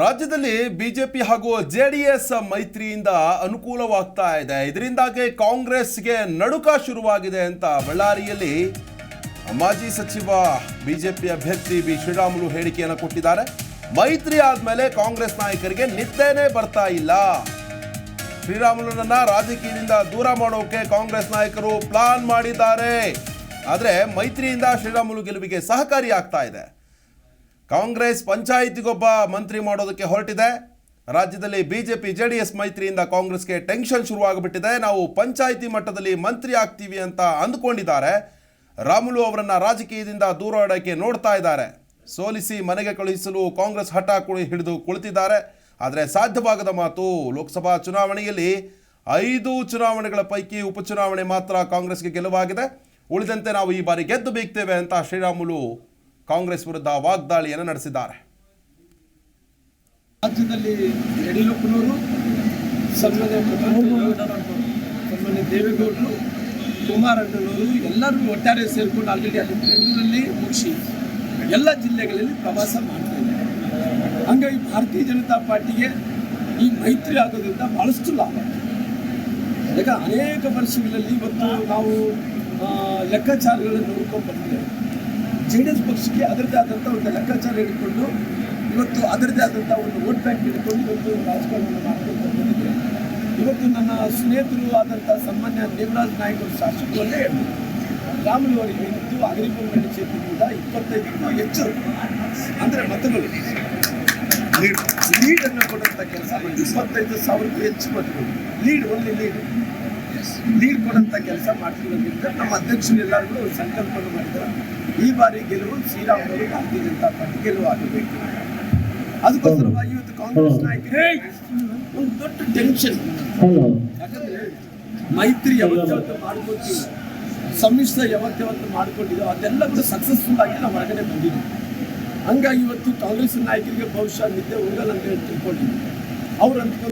ರಾಜ್ಯದಲ್ಲಿ ಬಿಜೆಪಿ ಹಾಗೂ ಜೆಡಿಎಸ್ ಮೈತ್ರಿಯಿಂದ ಅನುಕೂಲವಾಗ್ತಾ ಇದೆ. ಇದರಿಂದಾಗಿ ಕಾಂಗ್ರೆಸ್ಗೆ ನಡುಕ ಶುರುವಾಗಿದೆ ಅಂತ ಬಳ್ಳಾರಿಯಲ್ಲಿ ಮಾಜಿ ಸಚಿವ ಬಿಜೆಪಿ ಅಭ್ಯರ್ಥಿ ಬಿ. ಶ್ರೀರಾಮುಲು ಹೇಳಿಕೆಯನ್ನು ಕೊಟ್ಟಿದ್ದಾರೆ. ಮೈತ್ರಿ ಆದಮೇಲೆ ಕಾಂಗ್ರೆಸ್ ನಾಯಕರಿಗೆ ನಿದ್ದೆನೇ ಬರ್ತಾ ಇಲ್ಲ. ಶ್ರೀರಾಮುಲುನನ್ನ ರಾಜಕೀಯದಿಂದ ದೂರ ಮಾಡೋಕೆ ಕಾಂಗ್ರೆಸ್ ನಾಯಕರು ಪ್ಲಾನ್ ಮಾಡಿದ್ದಾರೆ. ಆದರೆ ಮೈತ್ರಿಯಿಂದ ಶ್ರೀರಾಮುಲು ಗೆಲುವಿಗೆ ಸಹಕಾರಿಯಾಗ್ತಾ ಇದೆ. ಕಾಂಗ್ರೆಸ್ ಪಂಚಾಯಿತಿಗೊಬ್ಬ ಮಂತ್ರಿ ಮಾಡೋದಕ್ಕೆ ಹೊರಟಿದೆ. ರಾಜ್ಯದಲ್ಲಿ ಬಿಜೆಪಿ ಎಸ್ ಮೈತ್ರಿಯಿಂದ ಕಾಂಗ್ರೆಸ್ಗೆ ಟೆನ್ಷನ್ ಶುರುವಾಗ್ಬಿಟ್ಟಿದೆ. ನಾವು ಪಂಚಾಯಿತಿ ಮಟ್ಟದಲ್ಲಿ ಮಂತ್ರಿ ಆಗ್ತೀವಿ ಅಂತ ಅಂದ್ಕೊಂಡಿದ್ದಾರೆ. ರಾಮುಲು ಅವರನ್ನು ರಾಜಕೀಯದಿಂದ ದೂರ ಆಡೋಕ್ಕೆ ನೋಡ್ತಾ ಇದ್ದಾರೆ. ಸೋಲಿಸಿ ಮನೆಗೆ ಕಳುಹಿಸಲು ಕಾಂಗ್ರೆಸ್ ಹಠ ಕುಳಿ ಹಿಡಿದು ಕುಳಿತಿದ್ದಾರೆ. ಆದರೆ ಸಾಧ್ಯವಾಗದ ಮಾತು, ಲೋಕಸಭಾ ಚುನಾವಣೆಯಲ್ಲಿ ಐದು ಚುನಾವಣೆಗಳ ಪೈಕಿ ಉಪಚುನಾವಣೆ ಮಾತ್ರ ಕಾಂಗ್ರೆಸ್ಗೆ ಗೆಲುವಾಗಿದೆ. ಉಳಿದಂತೆ ನಾವು ಈ ಬಾರಿ ಗೆದ್ದು ಬೀಗ್ತೇವೆ ಅಂತ ಶ್ರೀರಾಮುಲು ಕಾಂಗ್ರೆಸ್ ವಿರುದ್ಧ ವಾಗ್ದಾಳಿಯನ್ನು ನಡೆಸಿದ್ದಾರೆ. ರಾಜ್ಯದಲ್ಲಿ ಯಡಿಯೂರಪ್ಪನವರು ಸನ್ಮಾನ್ಯ ಸನ್ಮಾನ್ಯ ದೇವೇಗೌಡರು ಕುಮಾರಣ್ಣನವರು ಎಲ್ಲರೂ ಒಟ್ಟಾರೆ ಸೇರಿಕೊಂಡು ಆಲ್ರೆಡಿ ಅಲ್ಲಿ ಬೆಂಗಳೂರಲ್ಲಿ ಮುಗಿಸಿ ಎಲ್ಲ ಜಿಲ್ಲೆಗಳಲ್ಲಿ ಪ್ರವಾಸ ಮಾಡ್ತಾ ಇದ್ದಾರೆ. ಹಂಗಾಗಿ ಭಾರತೀಯ ಜನತಾ ಪಾರ್ಟಿಗೆ ಈ ಮೈತ್ರಿ ಆಗೋದ್ರಿಂದ ಭಾಳಷ್ಟು ಲಾಭ. ಈಗ ಅನೇಕ ವರ್ಷಗಳಲ್ಲಿ ಇವತ್ತು ನಾವು ಲೆಕ್ಕಾಚಾರಗಳನ್ನು ನೋಡ್ಕೊಂಡು ಬಂದಿದ್ದೇವೆ. ಜೆ ಡಿ ಎಸ್ ಪಕ್ಷಕ್ಕೆ ಅದರದ್ದೇ ಆದಂಥ ಒಂದು ಲೆಕ್ಕಾಚಾರ ಹಿಡ್ಕೊಂಡು ಇವತ್ತು ಅದರದ್ದೇ ಆದಂಥ ಒಂದು ವೋಟ್ ಬ್ಯಾಂಕ್ ಹಿಡ್ಕೊಂಡು ಇವತ್ತು ರಾಜಕಾರಣವನ್ನು ಮಾಡ್ಕೊಂಡು ಬಂದಿದೆ. ಇವತ್ತು ನನ್ನ ಸ್ನೇಹಿತರು ಆದಂಥ ಸನ್ಮಾನ್ಯ ದೇವರಾಜ್ ನಾಯ್ಕ ಶಾಸಕರಲ್ಲೇ ಹೇಳಿದ್ರು ರಾಮುಲು ಅವರಿಗೆ ಹೇಳಿದ್ದು ಅಗ್ರಿಬೊಮ್ಮೆ ಕ್ಷೇತ್ರದಿಂದ ಇಪ್ಪತ್ತೈದಕ್ಕೂ ಹೆಚ್ಚು ಅಂದರೆ ಮತಗಳು. ಲೀಡ್ ಲೀಡನ್ನು ಕೊಡುವಂಥ ಕೆಲಸ ಇಪ್ಪತ್ತೈದು ಸಾವಿರಕ್ಕೂ ಹೆಚ್ಚು ಮತಗಳು. Lead only lead. ಲೀಡ್ ಕೊಡುವಂಥ ಕೆಲಸ ಮಾಡ್ತಿರೋದ್ರಿಂದ ನಮ್ಮ ಅಧ್ಯಕ್ಷರು ಎಲ್ಲರಿಗೂ ಸಂಕಲ್ಪ ಸಂಕಲ್ಪವನ್ನು ಮಾಡಿದ್ದಾರೆ. ಈ ಬಾರಿ ಗೆಲುವು ಶ್ರೀರಾಮುಲು ಭಾರತೀಯ ಜನತಾ ಪಾರ್ಟಿ ಗೆಲುವು ಆಗಬೇಕು. ಅದಕ್ಕೋಸ್ಕರವಾಗಿ ಇವತ್ತು ಕಾಂಗ್ರೆಸ್ ನಾಯಕರಿಗೆ ಒಂದು ದೊಡ್ಡ ಟೆನ್ಷನ್. ಹಲೋ ಯಾಕಂದ್ರೆ ಮೈತ್ರಿ ಯಾವತ್ತಾವತ್ತು ಮಾಡ್ಕೊತೀವಿ ಸಮ್ಮಿಶ್ರ ಯಾವತ್ತಾವತ್ತು ಮಾಡ್ಕೊಂಡಿದ್ದೋ ಅದೆಲ್ಲ ಕೂಡ ಸಕ್ಸಸ್ಫುಲ್ ಆಗಿ ನಾವು ಹೊರಗಡೆ ಬಂದಿದ್ದೀವಿ. ಹಂಗಾಗಿ ಇವತ್ತು ಕಾಂಗ್ರೆಸ್ ನಾಯಕರಿಗೆ ಬಹುಶಃ ನಿದ್ದೆ ಹೋಗಲ್ಲ ಅಂತ ಹೇಳಿ ತಿಳ್ಕೊಂಡಿದ್ದೀವಿ ಅವ್ರು ಅಂದ್ಕೊಂಡು